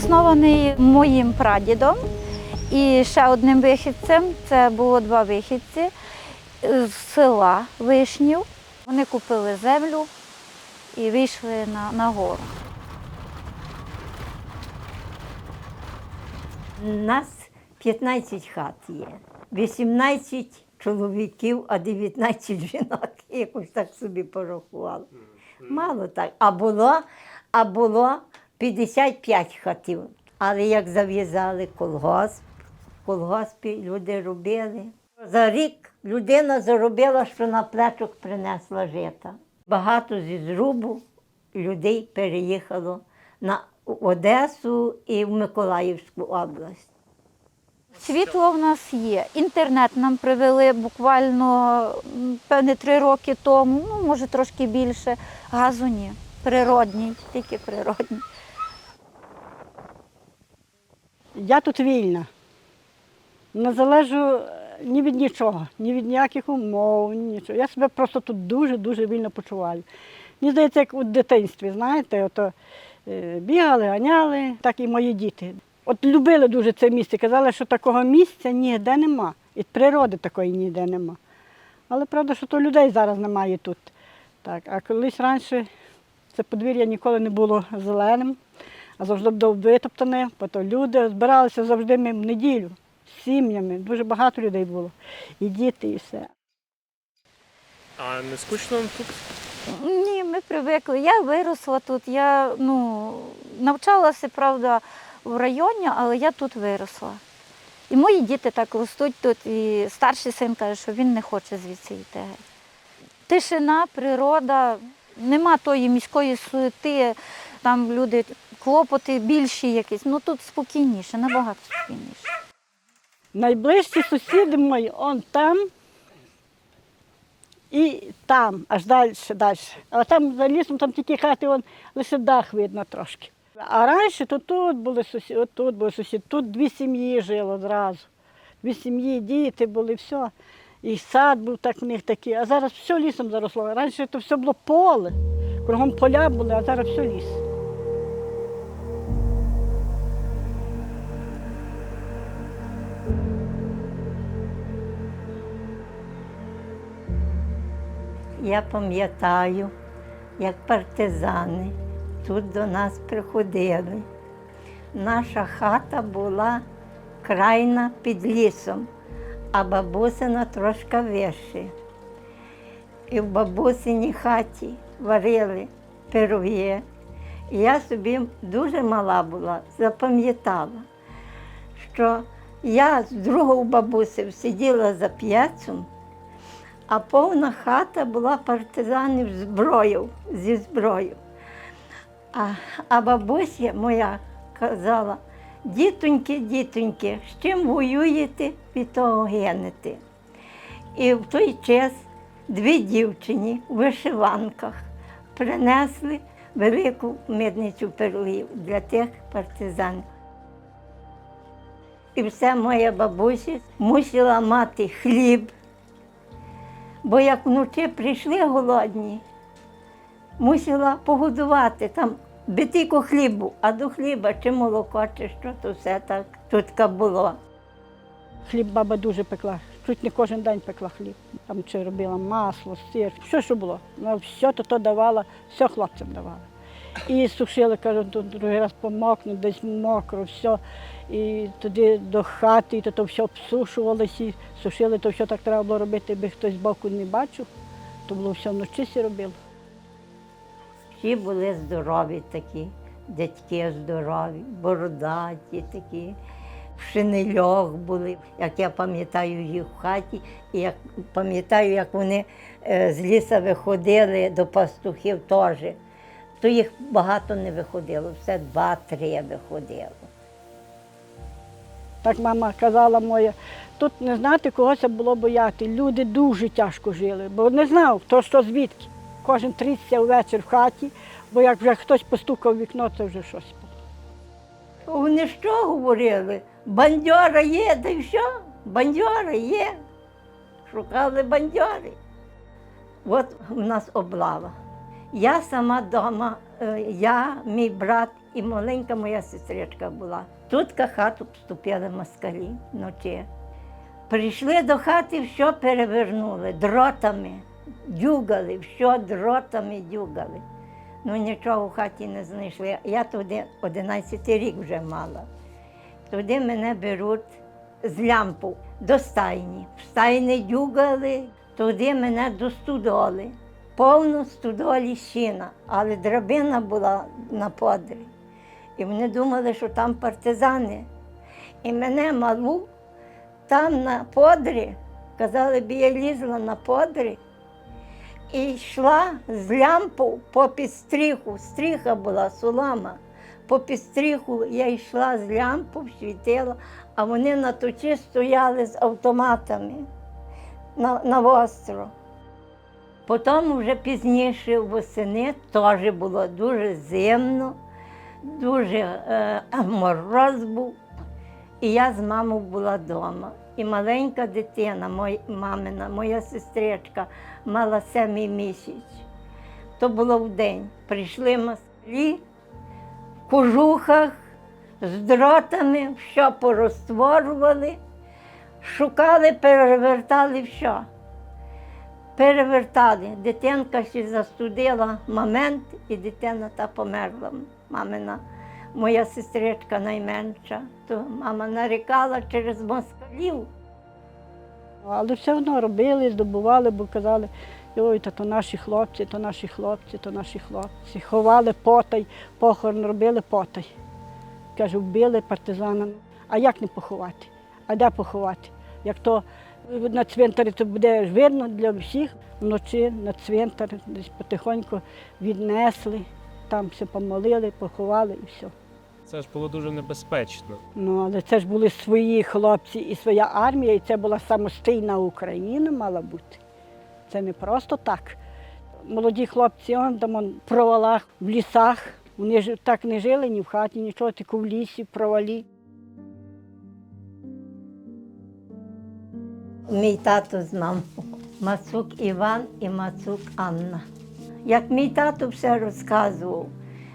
заснований моїм прадідом і ще одним вихідцем. Це було два вихідці з села Вишнів. Вони купили землю і вийшли на, на гору. У нас 15 хат є, 18 чоловіків, а 19 жінок. Якось так собі порахували. Мало так. А було, а було 55 хатів. Але як зав'язали колгосп, в колгоспі люди робили. За рік людина заробила, що на плечок принесла жита. Багато зі зрубу людей переїхало на Одесу і в Миколаївську область. Світло в нас є. Інтернет нам привели буквально певне три роки тому, ну може трошки більше. Газу ні. Природній, тільки природній. Я тут вільна. Не залежу е, ні від нічого, ні від ніяких умов, ні нічого. Я себе просто тут дуже-дуже вільно почуваю. Мені здається, як у дитинстві, знаєте, ото, е, бігали, ганяли, так і мої діти. От любили дуже це місце, казали, що такого місця ніде нема. І природи такої ніде нема. Але правда, що то людей зараз немає тут. Так, а колись раніше це подвір'я ніколи не було зеленим, а завжди було витоптане, бо то люди збиралися завжди ми в неділю з сім'ями. Дуже багато людей було. І діти, і все. А не скучно вам тут? Ні, ми привикли. Я виросла тут. Я ну, навчалася, правда, в районі, але я тут виросла. І мої діти так ростуть тут, і старший син каже, що він не хоче звідси йти. Тишина, природа, нема тої міської суети, там люди, клопоти більші якісь. Ну тут спокійніше, набагато спокійніше. Найближчі сусіди мої он там і там, аж далі, далі. А там за лісом там тільки хати, он, лише дах видно трошки. А раніше то тут були сусіди, тут були сусіди, тут дві сім'ї жило зразу. Дві сім'ї, діти були, все. І сад був так в них такий, а зараз все лісом заросло. Раніше то все було поле, кругом поля були, а зараз все ліс. Я пам'ятаю, як партизани тут до нас приходили. Наша хата була крайна під лісом, а бабусина трошки вище. І в бабусиній хаті варили пироги. Я собі дуже мала була, запам'ятала, що я з другою бабусею сиділа за п'яцем, а повна хата була партизанів зброю, зі зброєю. А, а бабуся моя казала, дітоньки, дітоньки, з чим воюєте, від того гинете. І в той час дві дівчині в вишиванках принесли велику мидницю пирогів для тих партизанів. І все моя бабуся мусила мати хліб, бо як вночі прийшли голодні, мусила погодувати там битико хлібу, а до хліба чи молоко, чи що, то все так тут було. Хліб баба дуже пекла. Чуть не кожен день пекла хліб. Там чи робила масло, сир, все, що було. Вона все то, то давала, все хлопцям давала. І сушили, кажу, другий раз помокну, десь мокро, все. І туди до хати, і то, то все обсушувалося, сушили, то все так треба було робити, аби хтось збоку не бачив. То було все вночі сі робило. Всі були здорові такі, дядьки здорові, бородаті такі, в були, як я пам'ятаю їх в хаті, і як пам'ятаю, як вони е, з ліса виходили до пастухів теж. То їх багато не виходило, все два-три виходило. Так мама казала моя, тут не знати когось було бояти. Люди дуже тяжко жили, бо не знав, хто що звідки. Кожен трісся ввечері в хаті, бо як вже хтось постукав в вікно, це вже щось було. Вони що говорили? Бандьора є, та й що? Бандьора є. Шукали бандьори. От у нас облава. Я сама вдома, е, я, мій брат і маленька моя сестричка була. Тут хату вступили москалі вночі. Прийшли до хати, все перевернули дротами, дюгали, все дротами дюгали. Ну нічого в хаті не знайшли. Я туди 11 рік вже мала. Туди мене беруть з лямпу до стайні. В стайні дюгали, туди мене до студоли. Повно студолі щіна, але драбина була на подрі. І вони думали, що там партизани. І мене малу там на подрі, казали, б я лізла на подрі і йшла з лямпу по підстріху. Стріха була солома. По підстріху я йшла з лямпу, світила, а вони на точі стояли з автоматами на, на востро. Потім вже пізніше восени теж було дуже зимно, дуже е, мороз був. І я з мамою була вдома. І маленька дитина, мой, мамина, моя сестричка, мала семий місяць. То було в день. Прийшли москалі в кожухах з дротами, все порозтворювали, шукали, перевертали все. Перевертали. Дитинка ще застудила момент, і дитина та померла. Мамина, моя сестричка найменша. То мама нарікала через москалів. Але все одно робили, здобували, бо казали, ой, то, то наші хлопці, то наші хлопці, то наші хлопці. Ховали потай, похорон робили потай. Каже, вбили партизана. А як не поховати? А де поховати? Як то на цвинтарі то буде видно для всіх, вночі на цвинтар десь потихоньку віднесли, там все помолили, поховали і все. Це ж було дуже небезпечно. Ну, але це ж були свої хлопці і своя армія, і це була самостійна Україна, мала бути. Це не просто так. Молоді хлопці, он там он, в провалах, в лісах. Вони ж так не жили ні в хаті, нічого, тільки в лісі, в провалі. Мій тато з мамою. Мацук Іван і Мацук Анна. Як мій тато все розказував,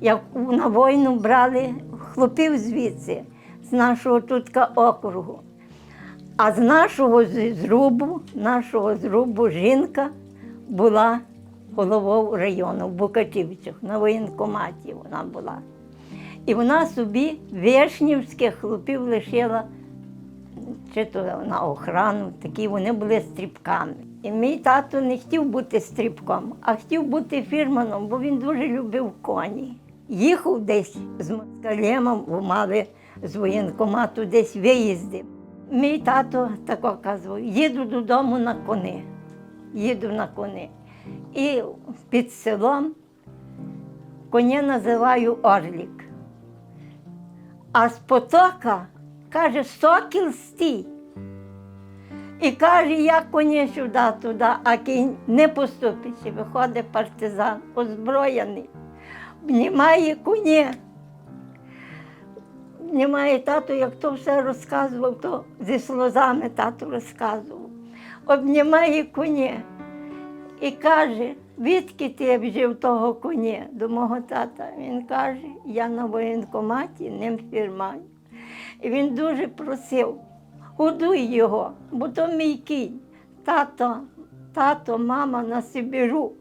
як на війну брали хлопів звідси, з нашого тутка округу. А з нашого зрубу, нашого зрубу жінка була головою району в Букачівцях, на воєнкоматі вона була. І вона собі вишнівських хлопів лишила чи то на охрану, такі вони були стрібками. І мій тато не хотів бути стрібком, а хотів бути фірманом, бо він дуже любив коні. Їхав десь з москалемом, бо мали з воєнкомату десь виїзди. Мій тато тако казав, їду додому на кони, їду на кони. І під селом коня називаю Орлік. А з потока каже, сокіл стій. І каже, я коні сюди, туди, а кінь не поступить. І виходить партизан, озброєний, обнімає коні. Обнімає тато, як то все розказував, то зі сльозами тато розказував. Обнімає коні і каже, відки ти взяв того коні до мого тата. Він каже, я на воєнкоматі ним фірмаю. І він дуже просив, годуй його, бо то мій кінь. Тато, тато, мама на Сибіру,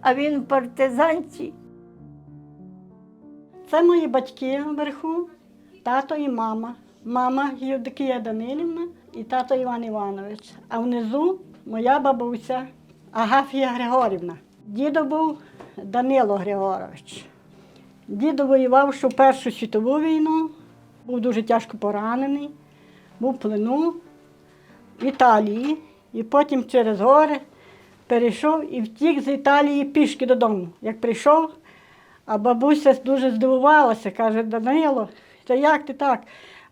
а він в партизанці. Це мої батьки вверху, тато і мама. Мама Євдокія Данилівна і тато Іван Іванович. А внизу моя бабуся Агафія Григорівна. Дідо був Данило Григорович. Дідо воював ще в Першу світову війну, був дуже тяжко поранений, був в плену в Італії, і потім через гори перейшов і втік з Італії пішки додому. Як прийшов, а бабуся дуже здивувалася, каже, Данило, та як ти так?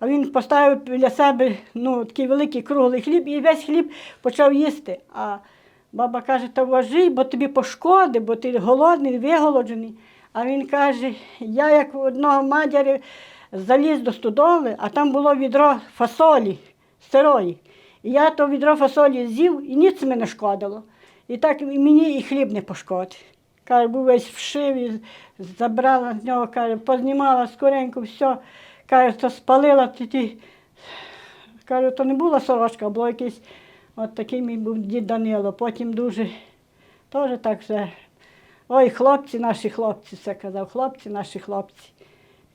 А він поставив біля себе ну, такий великий круглий хліб і весь хліб почав їсти. А баба каже, та важи, бо тобі пошкоди, бо ти голодний, виголоджений. А він каже, я як одного мадяря заліз до стодоли, а там було відро фасолі сирої. І я то відро фасолі з'їв і ніц мене шкодило. І так мені і хліб не пошкодив. Каже, був весь вшив і забрала з нього, каже, познімала скоренько, все. Каже, то спалила тоді. Каже, то не була сорочка, а було якийсь, от такий мій був дід Данило. Потім дуже теж так все. Ой, хлопці, наші хлопці, це казав, хлопці, наші хлопці,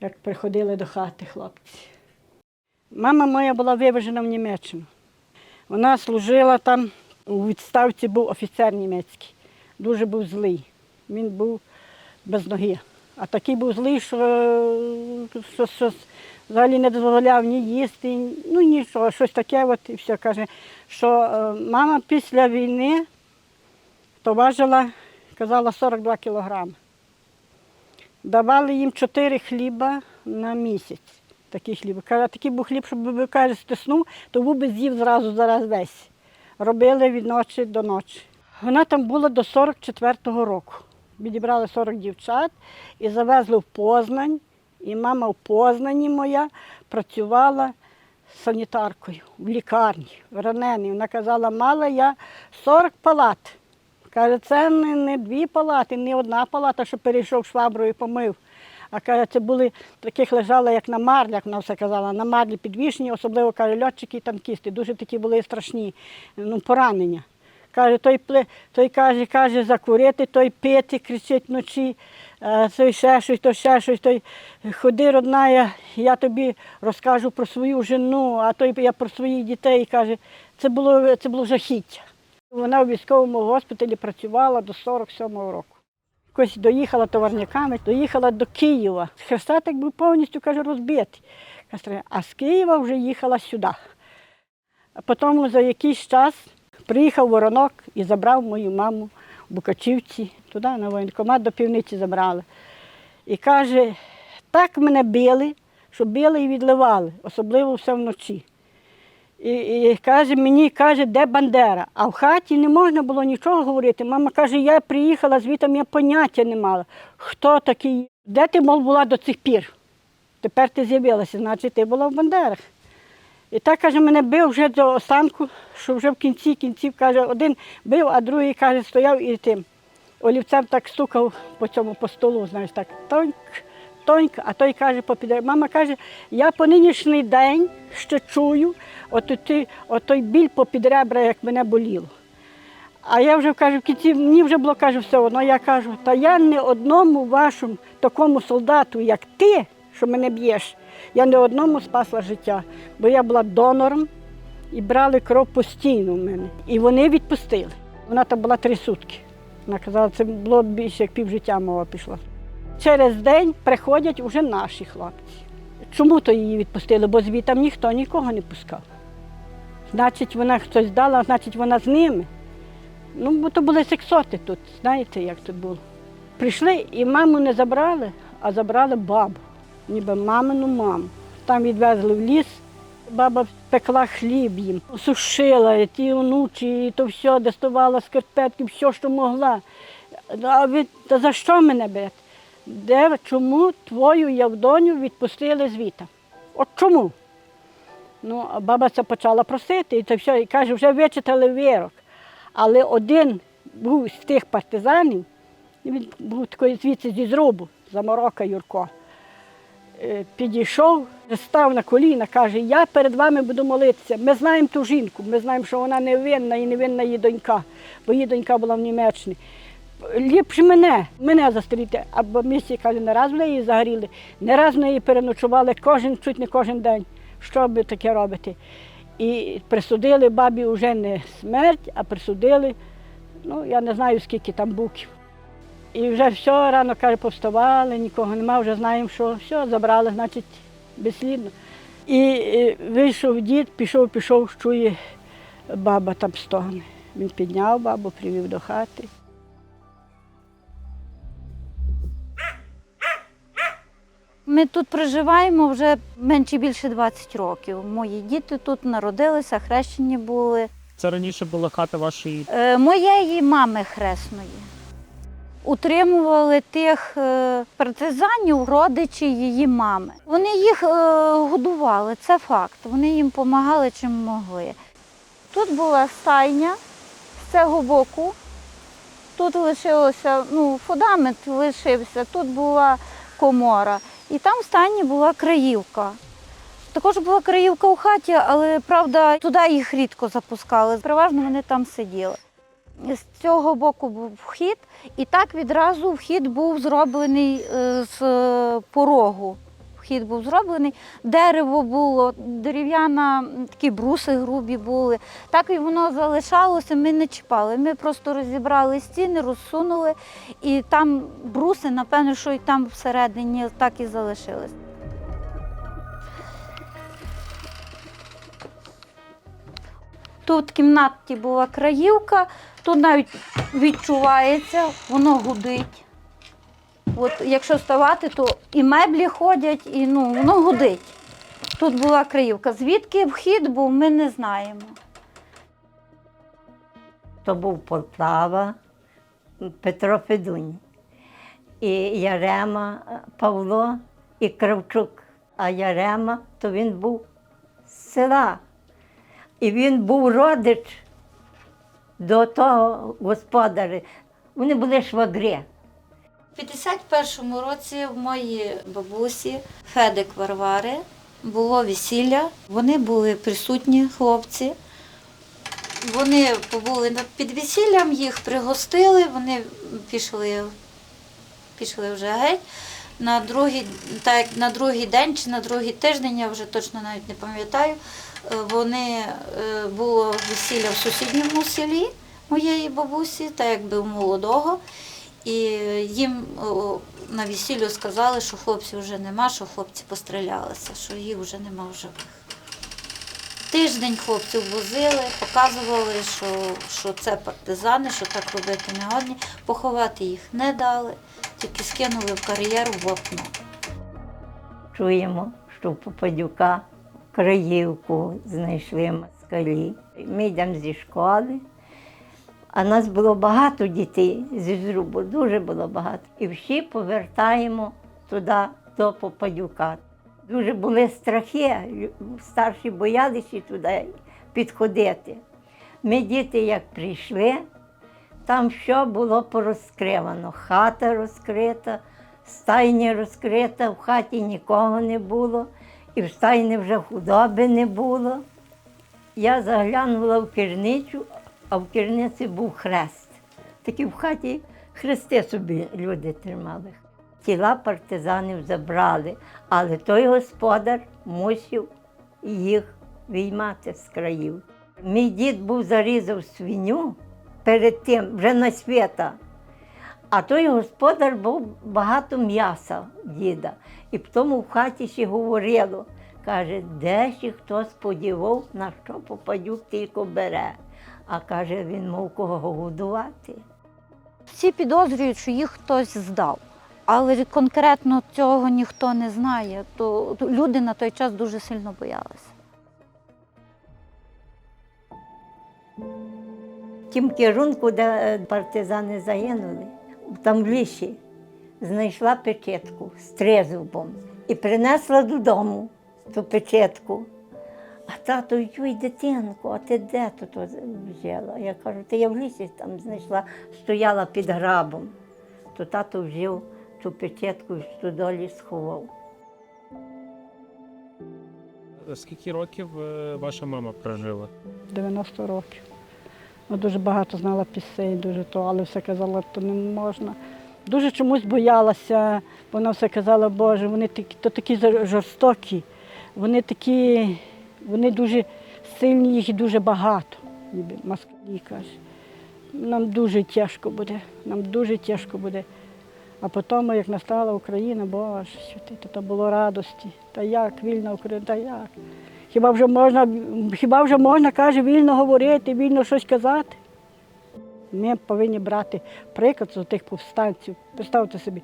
як приходили до хати хлопці. Мама моя була вивезена в Німеччину. Вона служила там, у відставці був офіцер німецький. Дуже був злий. Він був без ноги. А такий був злий, що, що, що взагалі не дозволяв ні їсти, ну нічого, щось таке, от і все каже, що е, мама після війни то важила, казала, 42 кілограми. Давали їм 4 хліба на місяць. Такий хліб. Каже, такий був хліб, щоб каже, стиснув, то був би з'їв зразу зараз весь. Робили від ночі до ночі. Вона там була до 44-го року. Відібрали 40 дівчат і завезли в Познань. І мама в Познані моя працювала санітаркою в лікарні, ранені. Вона казала, мала я 40 палат. Каже, це не, не дві палати, не одна палата, що перейшов шваброю і помив. А каже, це були таких лежали, як на марлях, вона все казала, на марлі підвішені, особливо каже, льотчики і танкісти. Дуже такі були страшні ну, поранення. Каже, той, той каже, каже, закурити, той пити, кричить вночі, е, той ще щось, той ще щось, той ходи, родна, я, я тобі розкажу про свою жену, а той я про своїх дітей. Каже, це було, це було жахіття. Вона у військовому госпіталі працювала до 47-го року. Якось доїхала товарниками, доїхала до Києва. Хрестатик був повністю каже, розбитий. А з Києва вже їхала сюди. А потім за якийсь час приїхав воронок і забрав мою маму в Букачівці, туди на воєнкомат до півниці забрали. І каже, так мене били, що били і відливали, особливо все вночі. І, і каже, мені каже, де Бандера. А в хаті не можна було нічого говорити. Мама каже, я приїхала звідти, я поняття не мала. Хто такий? Де ти, мов, була до цих пір? Тепер ти з'явилася, значить, ти була в Бандерах. І так, каже, мене бив вже до останку, що вже в кінці кінців, каже, один бив, а другий, каже, стояв і тим олівцем так стукав по цьому по столу, знаєш, так тоньк, тоньк, а той каже, попіде. Мама каже, я по нинішній день ще чую от, той, от той біль попід ребра, як мене боліло. А я вже кажу, кінці мені вже було каже, все одно. Я кажу, та я не одному вашому такому солдату, як ти, що мене б'єш, я не одному спасла життя, бо я була донором і брали кров постійно в мене. І вони відпустили. Вона там була три сутки. Вона казала, це було більше як півжиття мова пішла. Через день приходять вже наші хлопці. Чому то її відпустили? Бо звідти ніхто нікого не пускав. Значить, вона хтось дала, значить, вона з ними. Ну, бо то були сексоти тут, знаєте, як тут було. Прийшли і маму не забрали, а забрали бабу, ніби мамину маму. Там відвезли в ліс, баба пекла хліб їм, сушила ті онучі, і то все, доставала скарпетки, все, що могла. А ви та за що мене бити? Де, чому твою Явдоню відпустили звіта? От чому? Ну, а баба це почала просити, і це все, і каже, вже вичитали вирок. Але один був з тих партизанів, він був такий звідси зі зрубу, заморока Юрко. Е, Підійшов, став на коліна, каже, я перед вами буду молитися. Ми знаємо ту жінку, ми знаємо, що вона невинна і невинна її донька, бо її донька була в Німеччині. Ліпше мене, мене застріти. Або місці каже, не раз в неї загоріли, не раз в неї переночували кожен, чуть не кожен день. Що би таке робити? І присудили бабі вже не смерть, а присудили, ну я не знаю скільки там буків. І вже все, рано каже, повставали, нікого нема, вже знаємо, що все, забрали, значить, безслідно. І вийшов дід, пішов, пішов, чує, баба там стогне. Він підняв бабу, привів до хати. Ми тут проживаємо вже менше більше 20 років. Мої діти тут народилися, хрещені були. Це раніше була хата вашої. Е, Моєї мами хресної. Утримували тих е, партизанів, родичі її мами. Вони їх е, годували, це факт. Вони їм допомагали чим могли. Тут була стайня з цього боку. Тут лишилося, ну, фундамент лишився, тут була комора. І там в стані була краївка. Також була краївка у хаті, але правда, туди їх рідко запускали. Переважно вони там сиділи. З цього боку був вхід, і так відразу вхід був зроблений е, з е, порогу. Вхід був зроблений, дерево було, дерев'яна, такі бруси грубі були. Так і воно залишалося, ми не чіпали. Ми просто розібрали стіни, розсунули, і там бруси, напевно, що і там всередині так і залишились. Тут в кімнаті була краївка, тут навіть відчувається, воно гудить. От якщо вставати, то і меблі ходять, і ну, воно гудить. Тут була краївка. Звідки вхід був, ми не знаємо. То був Полтава, Петро Федунь, і Ярема е, Павло і Кравчук. А Ярема, то він був з села. І він був родич до того господаря. Вони були швагри. У 51-му році в моїй бабусі Федик Варвари було весілля. Вони були присутні, хлопці. Вони побули під весіллям, їх пригостили, вони пішли, пішли вже геть. На другий, так, на другий день чи на другий тиждень, я вже точно навіть не пам'ятаю, е, вони е, було весілля в сусідньому селі моєї бабусі, так якби молодого. І їм на весіллю сказали, що хлопців вже нема, що хлопці пострілялися, що їх вже нема в живих. Тиждень хлопців возили, показували, що, що це партизани, що так робити не годні. Поховати їх не дали, тільки скинули в кар'єру в окно. Чуємо, що Попадюка краївку знайшли москалі. Ми йдемо зі школи, а нас було багато дітей зі зрубу, дуже було багато. І всі повертаємо туди, до Попадюка. Дуже були страхи, старші боялися туди підходити. Ми, діти, як прийшли, там все було порозкривано. Хата розкрита, стайня розкрита, в хаті нікого не було, і в стайні вже худоби не було. Я заглянула в керницю, а в керниці був хрест. Такі в хаті хрести собі люди тримали. Тіла партизанів забрали, але той господар мусив їх виймати з країв. Мій дід був зарізав свиню перед тим, вже на свята. А той господар був багато м'яса діда. І тому в хаті ще говорило. Каже, де ще хто сподівав, на що попадюк тільки бере. А каже, він мов кого годувати. Всі підозрюють, що їх хтось здав. Але конкретно цього ніхто не знає. То люди на той час дуже сильно боялися. Тім керунку, де е, партизани загинули, там в лісі, знайшла печетку з трезубом і принесла додому ту печетку. А тато, юй, дитинку, а ти де тут взяла? Я кажу, та я в лісі там знайшла, стояла під грабом. То тато взяв ту печетку і в стодолі сховав. Скільки років е, ваша мама прожила? 90 років. Вона дуже багато знала пісень, дуже то, але все казала, то не можна. Дуже чомусь боялася, вона все казала, Боже, вони такі, то такі жорстокі, вони такі, вони дуже сильні, їх дуже багато, ніби москалі каже. Нам дуже тяжко буде, нам дуже тяжко буде. А потім, як настала Україна, Боже, що ти, то, то було радості. Та як, вільна Україна, та як? Хіба вже можна, хіба вже можна, каже, вільно говорити, вільно щось казати? Ми повинні брати приклад з тих повстанців. Представте собі,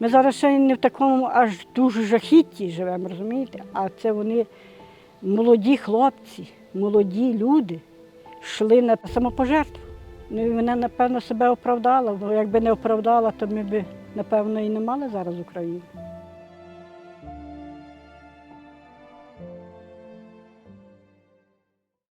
ми зараз ще не в такому аж дуже жахітті живемо, розумієте? А це вони молоді хлопці, молоді люди йшли на самопожертву. Ну і вона, напевно, себе оправдала, бо якби не оправдала, то ми б, напевно, і не мали зараз Україну.